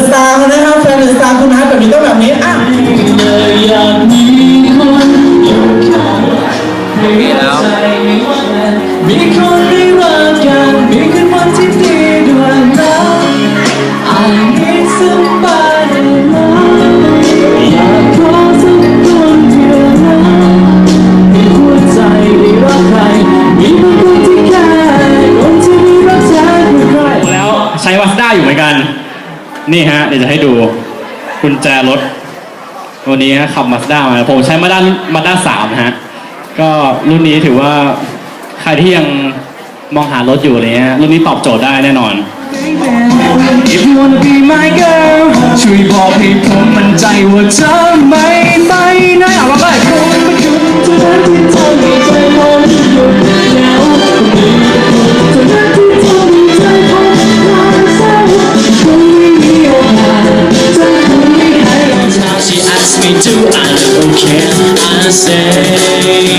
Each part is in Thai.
อะสตาร์นะครับแฟนเดอะสตาร์คุณฮัทแบบนี้ต้องแบบนี้อะมีคนอยู่ข้างไม่เอาใจไม่ว่ามีคนไม่ว่ากันมีคืนวันที่ดีด้วยนะ I need somebody love อยากขอสักคนเดียวนะมีหัวใจไม่รักใครมีบางคนที่แค่คนที่ไม่รักฉันคือใคร แล้วใช้วัสด้าอยู่เหมือนกัน นี่ฮะเดี๋ยวจะให้ดูกุญแจรถวันนี้ฮะขับมาสด้ามาผมใช้มาด้ามาด้าสามฮะก็รุ่นนี้ถือว่าใครที่ยังมองหารถอยู่อะไรเงี้ยรุ่นนี้ตอบโจทย์ได้แน่นอน If you wanna be my girl ช่วยบอกให้ผมมั่นใจว่าเธอไม่ say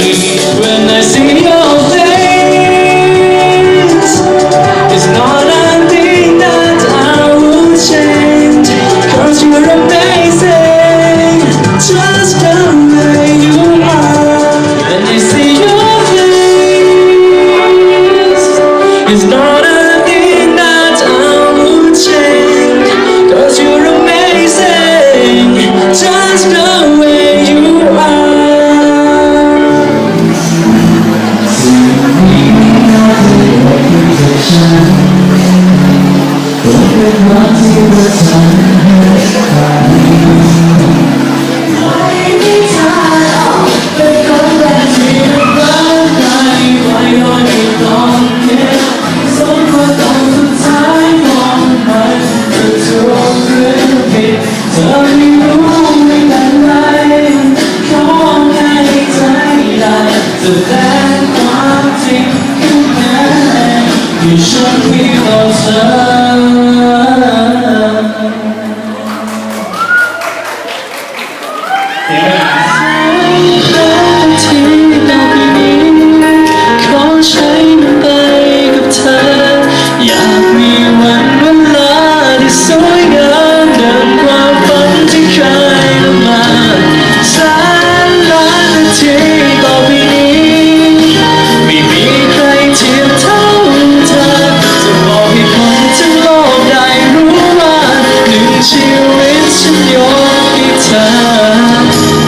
ต่ ชีวิตฉันยกให้เธอ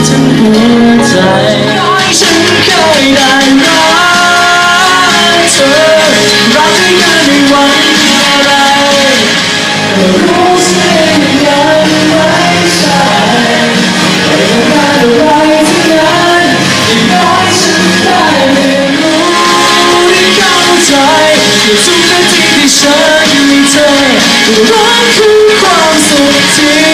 ทั้งหัวใจน้อยฉันเคยได้รักเธอรักด้วยกันในวันอะไรก็รู้สึกยังไม่ใช่ไม่ต้องการอะไรทั้งนั้นอย่างน้อยฉันได้เรียนรู้ได้เข้าใจในทุกนาทีที่ฉันมีเธอรักคือความ สุขที่